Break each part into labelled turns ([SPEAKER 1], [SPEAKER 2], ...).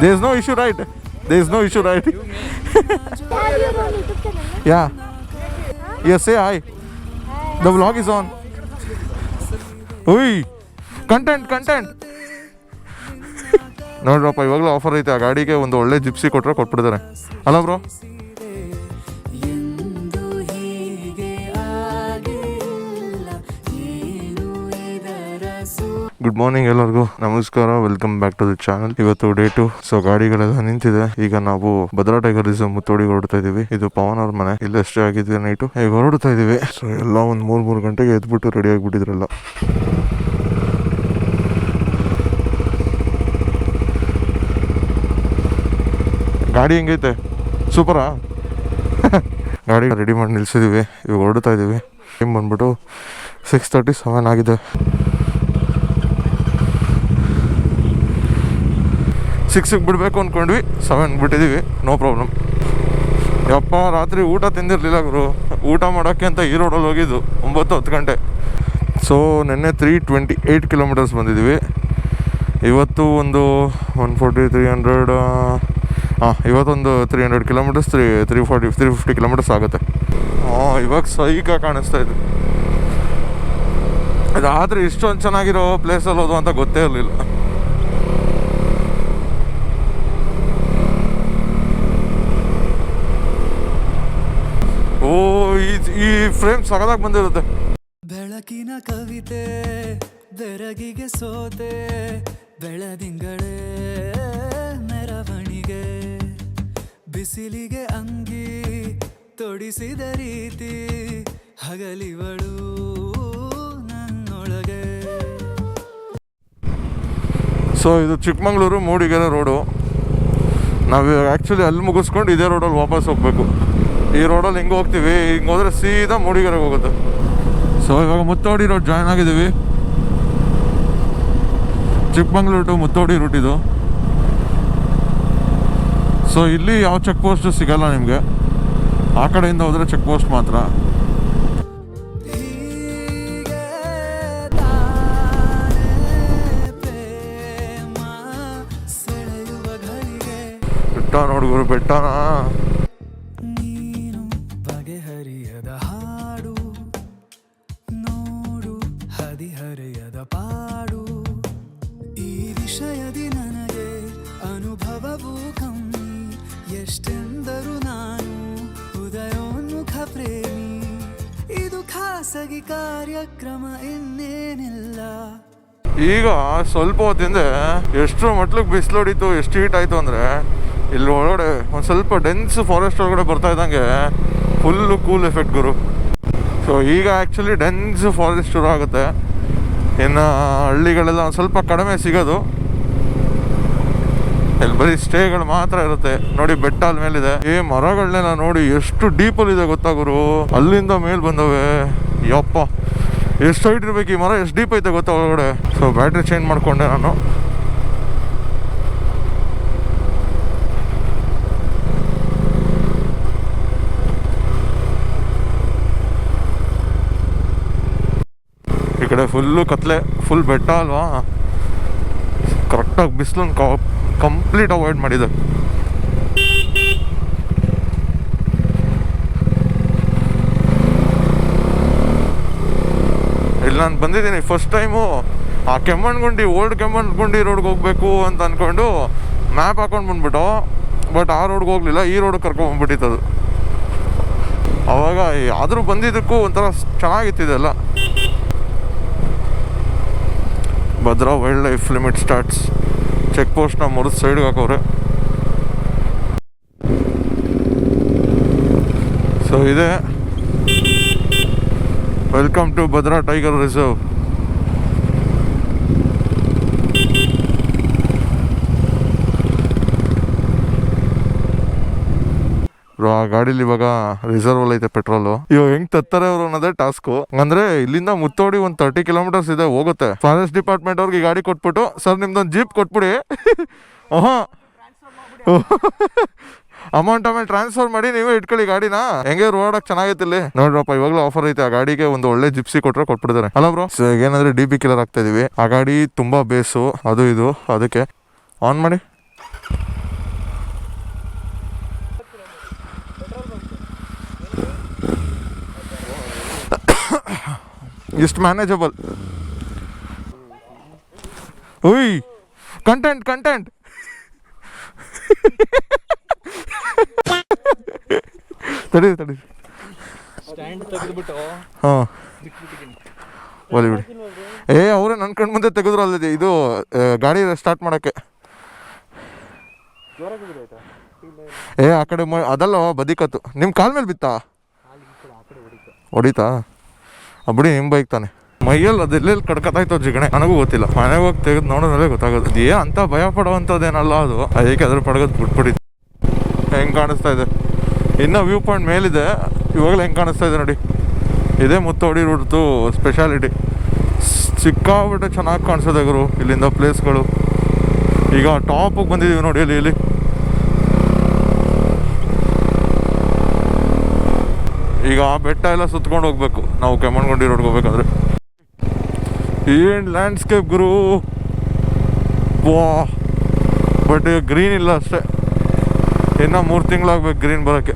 [SPEAKER 1] There is no issue right
[SPEAKER 2] there is no issue right?
[SPEAKER 1] Yeah yes a I the vlog is on we content content ನೋಡ್ರಪ್ಪ, ಇವಾಗಲೂ offer ಐತೆ. ಆ ಗಾಡಿಗೆ ಒಂದು ಒಳ್ಳೆ gypsy ಕೊಟ್ಟರೆ ಕೊಟ್ಬಿಡ್ತಾರೆ. ಅಲ್ಲ ಬ್ರೋ ಗುಡ್ ಮಾರ್ನಿಂಗ್ ಎಲ್ಲರಿಗೂ. ನಮಸ್ಕಾರ. Welcome back to the channel ಇವತ್ತು ಡೇ ಟು ಸೊ ಗಾಡಿಗಳೆಲ್ಲ ನಿಂತಿದೆ. ಈಗ ನಾವು ಭದ್ರಾ ಟೈಗರಿಸಮ್ ಮುತ್ತೋಡಿ ಹೊರಡ್ತಾ ಇದೀವಿ ಇದು ಪವನ್ ಅವ್ರ ಮನೆ. ಇಲ್ಲಿ ಅಷ್ಟೇ ಆಗಿದೆ ನೈಟು ಈಗ ಹೊರಡ್ತಾ ಇದೀವಿ ಸೊ ಎಲ್ಲ ಒಂದು ಮೂರ್, ಮೂರು ಗಂಟೆಗೆ ಎದ್ಬಿಟ್ಟು ರೆಡಿ ಆಗಿಬಿಟ್ಟಿದ್ರಲ್ಲ. ಗಾಡಿ ಹೆಂಗೈತೆ? ಸೂಪರಾ ಗಾಡಿ ರೆಡಿ ಮಾಡಿ ನಿಲ್ಸಿದೀವಿ. ಇವಾಗ ಹೊರಡ್ತಾ ಇದೀವಿ ಟೈಮ್ ಬಂದ್ಬಿಟ್ಟು ಸಿಕ್ಸ್ ತರ್ಟಿ ಸೆವೆನ್ ಆಗಿದೆ. ಸಿಕ್ಸಿಗೆ ಬಿಡಬೇಕು ಅಂದ್ಕೊಂಡ್ವಿ ಸೆವೆನ್ ಬಿಟ್ಟಿದ್ದೀವಿ ನೋ ಪ್ರಾಬ್ಲಮ್ ಯಪ್ಪ, ರಾತ್ರಿ ಊಟ ತಿಂದಿರಲಿಲ್ಲ ಗುರು. ಊಟ ಮಾಡೋಕ್ಕೆ ಅಂತ ಈ ರೋಡಲ್ಲಿ ಹೋಗಿದ್ದು ಒಂಬತ್ತು ಹತ್ತು ಗಂಟೆ. ಸೊ ನಿನ್ನೆ ತ್ರೀ ಟ್ವೆಂಟಿ ಏಯ್ಟ್ ಕಿಲೋಮೀಟರ್ಸ್ ಬಂದಿದ್ದೀವಿ. ಇವತ್ತು ಒಂದು ಒನ್ ಫೋರ್ಟಿ ತ್ರೀ ಹಂಡ್ರೆಡ್ ಹಾಂ ಇವತ್ತೊಂದು three hundred kilometres three three forty three fifty kilometres ಆಗುತ್ತೆ. ಹಾಂ ಇವಾಗ ಸೈಕ ಕಾಣಿಸ್ತಾ ಇದೆ. ರಾತ್ರಿ ಇಷ್ಟೊಂದು ಚೆನ್ನಾಗಿರೋ ಪ್ಲೇಸಲ್ಲಿ ಹೋದು ಅಂತ ಗೊತ್ತೇ ಇರಲಿಲ್ಲ. ಈ ಈ ಫ್ರೇಮ್ ಸಗದಾಗಿ ಬಂದಿರುತ್ತೆ.
[SPEAKER 3] ಬೆಳಕಿನ ಕವಿತೆ ಬೆರಗಿಗೆ ಸೋತೆ ಬೆಳದಿಂಗಳೇ ಮೆರವಣಿಗೆ. ಬಿಸಿಲಿಗೆ ಅಂಗಿ ತೊಡಿಸಿದ ರೀತಿ ಹಗಲಿವಳು ನನ್ನೊಳಗೆ.
[SPEAKER 1] ಸೊ ಇದು ಚಿಕ್ಕಮಂಗ್ಳೂರು ಮೂಡಿಗೆರೆ ರೋಡು ನಾವು ಆ್ಯಕ್ಚುಲಿ ಅಲ್ಲಿ ಮುಗಿಸ್ಕೊಂಡು ಇದೇ ರೋಡಲ್ಲಿ ವಾಪಸ್ ಹೋಗಬೇಕು. ಈ ರೋಡಲ್ಲಿ ಹಿಂಗೆ ಹೋಗ್ತೀವಿ? ಹಿಂಗೆ ಹೋದ್ರೆ ಸೀದಾ ಮೂಡಿಗೆರೆಗೆ ಹೋಗುತ್ತೆ. ಸೊ ಇವಾಗ ಮುತ್ತೋಡಿ ರೋಡ್ ಜಾಯ್ನ್ ಆಗಿದ್ದೀವಿ. ಚಿಕ್ಕಮಂಗ್ಳೂರು ಟು ಮುತ್ತೋಡಿ ರೂಟ್ ಇದು. ಸೊ ಇಲ್ಲಿ ಯಾವ ಚೆಕ್ ಪೋಸ್ಟು ಸಿಗಲ್ಲ ನಿಮಗೆ. ಆ ಕಡೆಯಿಂದ ಹೋದರೆ ಚೆಕ್ ಪೋಸ್ಟ್ ಮಾತ್ರ. ಬೆಟ್ಟ ನೋಡ್ಗುರು ಬೆಟ್ಟನಾ?
[SPEAKER 3] ಬಗೆಹರಿಯದ ಹಾಡು, ನೋಡು ಹದಿಹರೆಯದ ಪಾಡು. ಈ ವಿಷಯದಿ ನನಗೆ ಅನುಭವವೂ ಕಮ್ಮಿ. ಎಷ್ಟೆಂದರೂ ನಾನು ಉದಯೋನ್ಮುಖ ಪ್ರೇಮಿ. ಇದು ಖಾಸಗಿ ಕಾರ್ಯಕ್ರಮ ಇನ್ನೇನಿಲ್ಲ.
[SPEAKER 1] ಈಗ ಸ್ವಲ್ಪ ಹೊತ್ತಿಂದ ಎಷ್ಟು ಮಟ್ಲಿಗೆ ಬಿಸಿಲು ಹೊಡಿತು ಎಷ್ಟು ಹೀಟ್ ಆಯಿತು ಅಂದರೆ, ಇಲ್ಲಿ ಒಳಗಡೆ ಒಂದು ಸ್ವಲ್ಪ ಡೆನ್ಸ್ ಫಾರೆಸ್ಟ್ ಒಳಗಡೆ ಬರ್ತಾ ಇದ್ದಂಗೆ ಫುಲ್ಲು ಕೂಲ್ ಎಫೆಕ್ಟ್ ಗುರು. ಸೊ ಈಗ ಆ್ಯಕ್ಚುಲಿ ಡೆನ್ಸ್ ಫಾರೆಸ್ಟ್ ಶುರು ಆಗುತ್ತೆ. ಇನ್ನು ಹಳ್ಳಿಗಳೆಲ್ಲ ಒಂದು ಸ್ವಲ್ಪ ಕಡಿಮೆ ಸಿಗೋದು. ಇಲ್ಲಿ ಬರೀ ಸ್ಟೇಗಳು ಮಾತ್ರ ಇರುತ್ತೆ. ನೋಡಿ ಬೆಟ್ಟ ಅಲ್ಲಿ ಮೇಲಿದೆ. ಈ ಮರಗಳನ್ನೆಲ್ಲ ನೋಡಿ ಎಷ್ಟು ಡೀಪಲ್ಲಿ ಇದೆ ಗೊತ್ತಾ ಗುರು? ಅಲ್ಲಿಂದ ಮೇಲೆ ಬಂದವೆ. ಯಪ್ಪ. ಎಷ್ಟು ಹೈಟ್ ಇರಬೇಕು ಈ ಮರ? ಎಷ್ಟು ಡೀಪ್ ಐತೆ ಗೊತ್ತಾ ಒಳಗಡೆ? ಸೊ ಬ್ಯಾಟ್ರಿ ಚೇಂಜ್ ಮಾಡಿಕೊಂಡೆ ನಾನು. ಕಡೆ ಫುಲ್ಲು ಕತ್ಲೆ ಫುಲ್ ಬೆಟ್ಟ ಅಲ್ವಾ? ಕರೆಕ್ಟಾಗಿ ಬಿಸಿಲನ್ನು ಕಂಪ್ಲೀಟ್ ಅವಾಯ್ಡ್ ಮಾಡಿದೆ. ಇಲ್ಲಿ ನಾನು ಬಂದಿದ್ದೀನಿ ಫಸ್ಟ್ ಟೈಮು ಆ ಕೆಮ್ಮಣ್ಗುಂಡಿ ಓಲ್ಡ್ ಕೆಮ್ಮಣ್ಗುಂಡಿ ರೋಡ್ಗೆ ಹೋಗಬೇಕು ಅಂತ ಅಂದ್ಕೊಂಡು ಮ್ಯಾಪ್ ಹಾಕೊಂಡು ಬಂದ್ಬಿಟ್ಟು ಬಟ್ ಆ ರೋಡ್ಗೆ ಹೋಗಲಿಲ್ಲ, ಈ ರೋಡ್ ಅದು. ಅವಾಗ ಆದರೂ ಬಂದಿದ್ದಕ್ಕೂ ಒಂಥರ ಚೆನ್ನಾಗಿತ್ತಿದೆಲ್ಲ Bhadra wildlife limit starts check ಪೋಸ್ಟ್ನ ಮುರಿದು ಸೈಡ್ಗೆ ಹಾಕೋರೆ ಸೊ ಇದೆ. Welcome to Bhadra tiger reserve bro ಆ ಗಾಡೀಲಿ ಇವಾಗ ರಿಸರ್ವ್ ಐತೆ ಪೆಟ್ರೋಲು ಇವಾಗ ಹೆಂಗ್ ತತ್ತಾರೆ ಅವರು ಅನ್ನೋದೇ ಟಾಸ್ಕು ಅಂದ್ರೆ ಇಲ್ಲಿಂದ ಮುತ್ತೋಡಿ ಒಂದ್ ತರ್ಟಿ ಕಿಲೋಮೀಟರ್ಸ್ ಇದೆ ಹೋಗುತ್ತೆ. ಫಾರೆಸ್ಟ್ ಡಿಪಾರ್ಟ್ಮೆಂಟ್ ಅವ್ರಿಗೆ ಗಾಡಿ ಕೊಟ್ಬಿಟ್ಟು, ಸರ್, ನಿಮ್ದೊಂದು ಜೀಪ್ ಕೊಟ್ಬಿಡಿ. ಓಹೋ. ಅಮೌಂಟ್ ಆಮೇಲೆ ಟ್ರಾನ್ಸ್ಫರ್ ಮಾಡಿ ನೀವೇ ಇಟ್ಕೊಳ್ಳಿ ಗಾಡಿನ. ಹೆಂಗೆ ರೋಡಕ್ ಚೆನ್ನಾಗೈತೆ ಇಲ್ಲಿ. ನೋಡ್ರಪ್ಪ ಇವಾಗಲೂ ಆಫರ್ ಐತೆ, ಆ ಗಾಡಿಗೆ ಒಂದು ಒಳ್ಳೆ ಜಿಪ್ಸಿ ಕೊಟ್ರೆ ಕೊಟ್ಬಿಡ್ತಾರೆ. ಅಲ್ಲ ಬ್ರೋ ಏನಂದ್ರೆ ಡಿ ಬಿ ಕಿಲರ್ ಆಗ್ತಾ ಇದೀವಿ. ಆ ಗಾಡಿ ತುಂಬಾ ಬೇಸು, ಅದು ಇದು, ಅದಕ್ಕೆ ಆನ್ ಮಾಡಿ. ಇಷ್ಟು ಮ್ಯಾನೇಜಬಲ್ ಉಯ್ ಕಂಟೆಂಟ್ ಕಂಟೆಂಟ್ ತಡಿ ತಡಿ
[SPEAKER 4] ಸ್ಟ್ಯಾಂಡ್ ತೆಗೆದ್ಬಿಟ್ಟು
[SPEAKER 1] ಹಾಂ. ಒಲಿ ಬಿಡಿ. ಏ ಅವರೇ ನನ್ನ ಕಣ್ಣು ಮುಂದೆ ತೆಗೆದ್ರು ಅಲ್ಲದೆ ಇದು ಗಾಡಿ ಸ್ಟಾರ್ಟ್ ಮಾಡೋಕ್ಕೆ. ಏ ಆ ಕಡೆ ಅದಲ್ಲ ಬದಿಕತ್ತು. ನಿಮ್ಮ ಕಾಲ್ ಮೇಲೆ ಬಿತ್ತಾ? ಹೊಡಿತಾ? ಬಿಡಿ ನಿಮ್ಮ ಬೈಕ್ ತಾನೆ. ಮೈಯಲ್ಲಿ ಅದೆಲ್ಲೆಲ್ಲಿ ಕಡ್ಕತಾಯ್ತು ಜಿಗಣೆ, ನನಗೂ ಗೊತ್ತಿಲ್ಲ. ಮನೆಗೆ ಹೋಗಿ ತೆಗೆದು ನೋಡೋದ್ರಲ್ಲೇ ಗೊತ್ತಾಗೋದು. ಏ, ಅಂತ ಭಯ ಪಡುವಂಥದ್ದೇನಲ್ಲ ಅದು. ಅದಕ್ಕೆ ಅದ್ರ ಪಡಗೋದು ಬಿಟ್ಬಿಡಿ ಹೆಂಗೆ ಕಾಣಿಸ್ತಾ ಇದೆ? ಇನ್ನೂ ವ್ಯೂ ಪಾಯಿಂಟ್ ಮೇಲಿದೆ. ಇವಾಗಲೇ ಹೆಂಗೆ ಕಾಣಿಸ್ತಾ ಇದೆ ನೋಡಿ. ಇದೇ ಮುತ್ತೋಡಿ ರೂಟ್ದು ಸ್ಪೆಷಾಲಿಟಿ ಸಿಕ್ಕಾಬಿಟ್ಟು ಚೆನ್ನಾಗಿ ಕಾಣಿಸ್ತದೆ ಗುರು, ಇಲ್ಲಿಂದ ಪ್ಲೇಸ್ಗಳು ಈಗ ಟಾಪಿಗೆ ಬಂದಿದ್ದೀವಿ ನೋಡಿ ಇಲ್ಲಿ ಇಲ್ಲಿ. ಈಗ ಆ ಬೆಟ್ಟ ಎಲ್ಲ ಸುತ್ಕೊಂಡು ಹೋಗ್ಬೇಕು. ನಾವು ಕೆಮ್ಮಣ್ಗುಂಡಿ ರೋಡ್ಗೆ ಹೋಗ್ಬೇಕಾದ್ರೆ. ಏನು ಲ್ಯಾಂಡ್ಸ್ಕೇಪ್ ಗುರು? ವಾ ಬಟ್ ಗ್ರೀನ್ ಇಲ್ಲ ಅಷ್ಟೇ. ಇನ್ನೂ ಮೂರು ತಿಂಗಳಾಗ್ಬೇಕು ಗ್ರೀನ್ ಬರೋಕ್ಕೆ.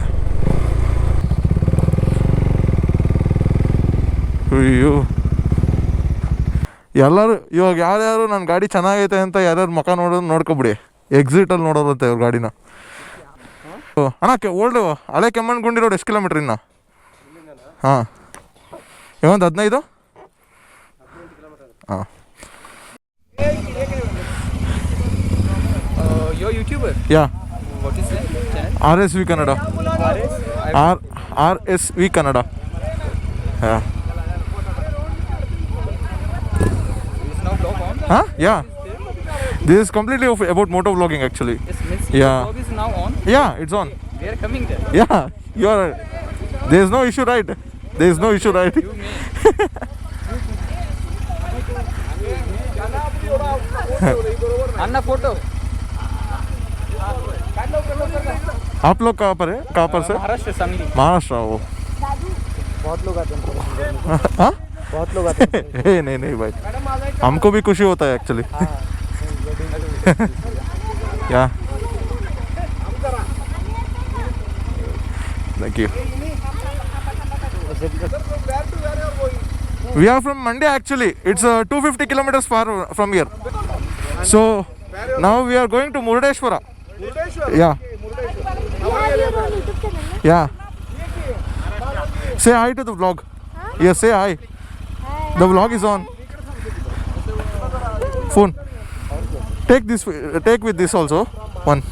[SPEAKER 1] ಅಯ್ಯೋ. ಎಲ್ಲರೂ, ಇವಾಗ ಯಾರ್ಯಾರು ನನ್ನ ಗಾಡಿ ಚೆನ್ನಾಗೈತೆ ಅಂತ ಯಾರ್ಯಾರು ಮುಖ ನೋಡೋದು ನೋಡ್ಕೊಬಿಡಿ. ಎಕ್ಸಿಟಲ್ಲಿ ನೋಡೋರಂತೆ ಇವ್ರ ಗಾಡಿನ. ಅಣ್ಣ ಓಲ್ಡ್ ಹಳೆ ಕೆಮ್ಮಣ್ಗುಂಡಿ ರೋಡ್ ಎಷ್ಟು ಕಿಲೋಮೀಟ್ರ್ ಇನ್ನ? ಹಾಂ ಒಂದು ಹದಿನೈದು ಹಾಂ
[SPEAKER 4] yo YouTuber
[SPEAKER 1] yeah
[SPEAKER 4] what is channel
[SPEAKER 1] R S V Kannada
[SPEAKER 4] R S
[SPEAKER 1] R R S V Kannada yeah
[SPEAKER 4] is now blog on
[SPEAKER 1] ಹಾಂ yeah this is completely about moto vlogging actually
[SPEAKER 4] yes miss
[SPEAKER 1] Yeah.
[SPEAKER 4] Blog is
[SPEAKER 1] now on yeah
[SPEAKER 4] it's on they are
[SPEAKER 1] coming there yeah you are there is no issue right There is no
[SPEAKER 4] issue, right? Anna photo.
[SPEAKER 1] आप लोग कहाँ पर है? कहाँ पर से?
[SPEAKER 4] महाराष्ट्र सांगली।
[SPEAKER 1] महाराष्ट्र वो
[SPEAKER 4] बहुत लोग आते हैं।
[SPEAKER 1] हाँ?
[SPEAKER 4] बहुत लोग आते हैं।
[SPEAKER 1] नहीं नहीं भाई। हमको भी खुशी होता है एक्चुअली क्या thank you we are from Mandi actually. It's uh, 250 kilometers far from here. So now we are going to Murdeshwara. Yeah,
[SPEAKER 2] Have your own YouTube channel, no?
[SPEAKER 1] yeah. Say hi to the vlog. Yes, say hi. The vlog is on. Phone. Take this. Take with this also. One.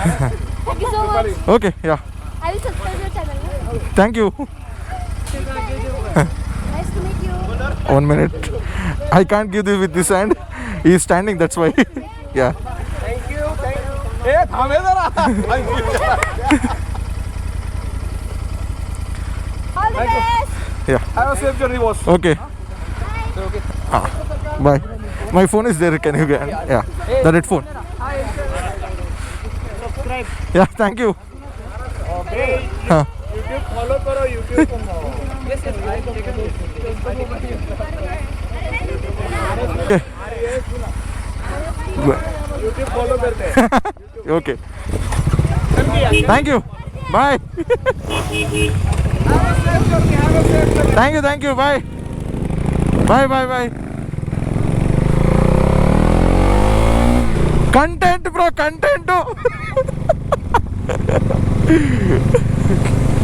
[SPEAKER 2] Thank you so much
[SPEAKER 1] Okay. Yeah.
[SPEAKER 2] I will subscribe your channel
[SPEAKER 1] Thank you.
[SPEAKER 2] Nice to meet you
[SPEAKER 1] One minute. I can't give this with this hand. He's standing. That's why. yeah.
[SPEAKER 4] ए थांबे जरा
[SPEAKER 2] all the best
[SPEAKER 1] Yeah.
[SPEAKER 4] Have a safe journey boss
[SPEAKER 1] Okay.
[SPEAKER 4] Okay
[SPEAKER 1] Ah. Bye. My phone is there. Can you get? Yeah. The red phone. Yeah. Thank you. Huh.
[SPEAKER 4] Follow करो YouTube yes yes I take
[SPEAKER 1] Okay.
[SPEAKER 4] YouTube follow करते हैं
[SPEAKER 1] Okay. Thank you. Bye. thank you. Thank you. Bye. Bye. Bye. Bye. Content bro content